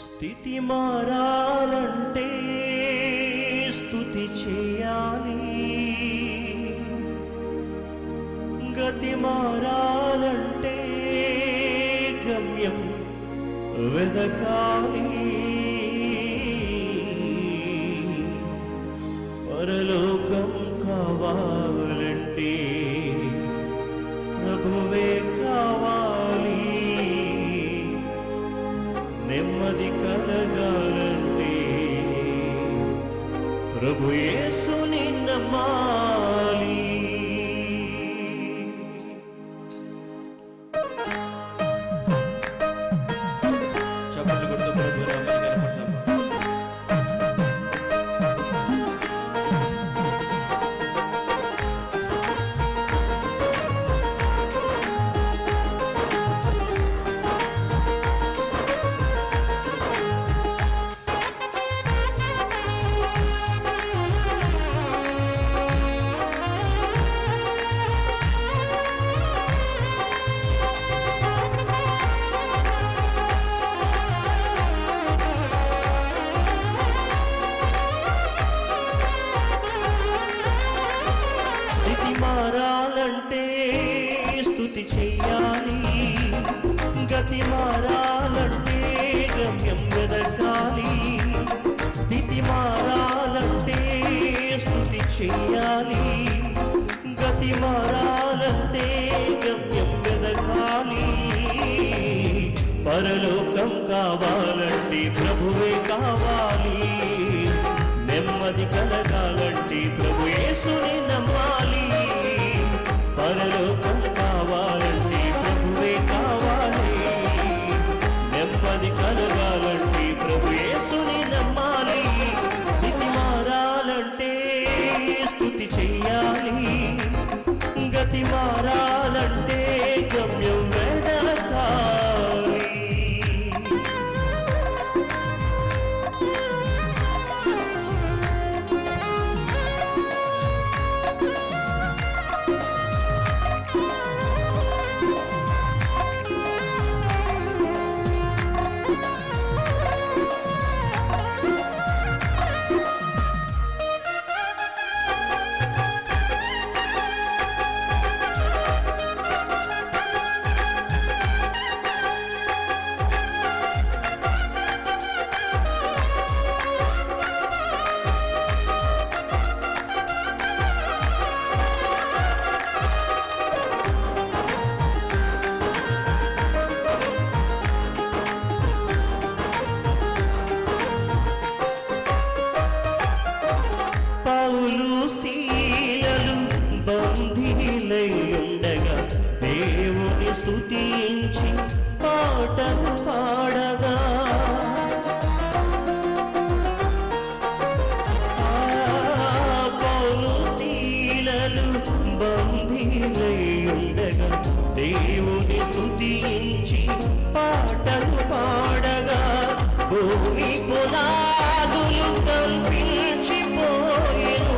స్థితి మారాలంటే స్థుతి చేయాలి. గతి మారాలంటే గమ్యం వెదకా പരലോകം കാവാൻ స్థితులైయుండగా దేవుని స్థుతించి పాటను పాడగా. పౌలు శీలలు బంధీలైయుండగా దేవుని స్థుతించి పాటను పాడగా. భూమి పునాదులు కంపించిపోయేను.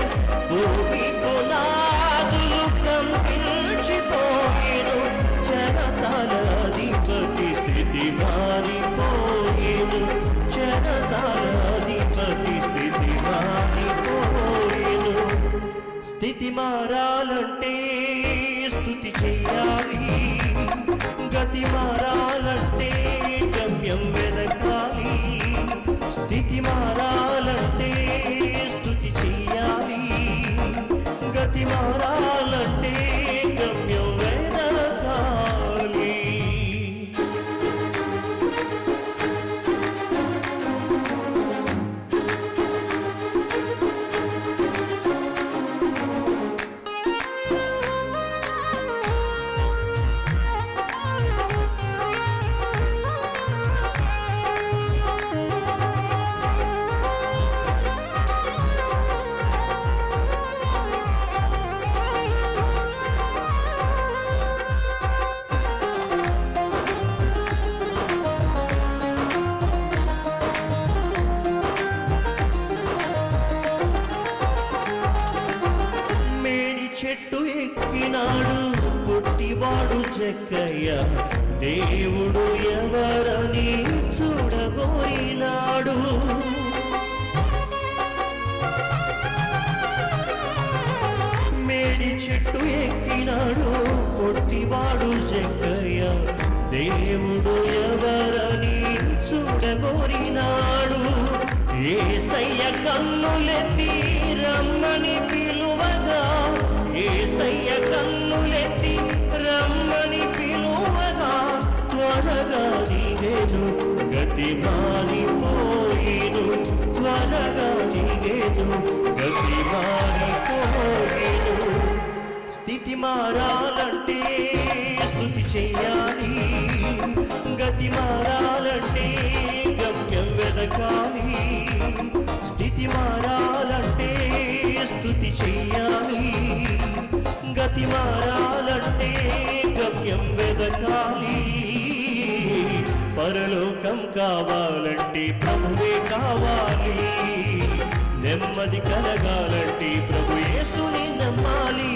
సారాధిపతి స్థితి మారిపోయేను స్థితి మారాలంటే స్థుతి చేయాలి. వాడు చెక్కయ్య. దేవుడు ఎవరని చూడబోయినాడు. మేడి చెట్టు ఎక్కినాడు కొట్టివాడు చెక్కయ్య. దేవుడు ఎవరని చూడబోయినాడు. ఏ సయ్య కన్నులెత్తి రమ్మని పిలువగా ఏ సయ్య కన్నులెత్తి దిగేను గతి మారిపోయిను త్వరగా దిగేను గతి మారిపోయిను స్థితి మారాలంటే స్థుతి చెయ్యాలి గతి మారాలంటే గమ్యం వెదకాలి. స్థితి మారాలంటే స్థుతి చెయ్యాలి గతి మారాలంటే కావాలంటే ప్రభువే కావాలి. నెమ్మది కలగాలంటే ప్రభు యేసుని నమ్మాలి.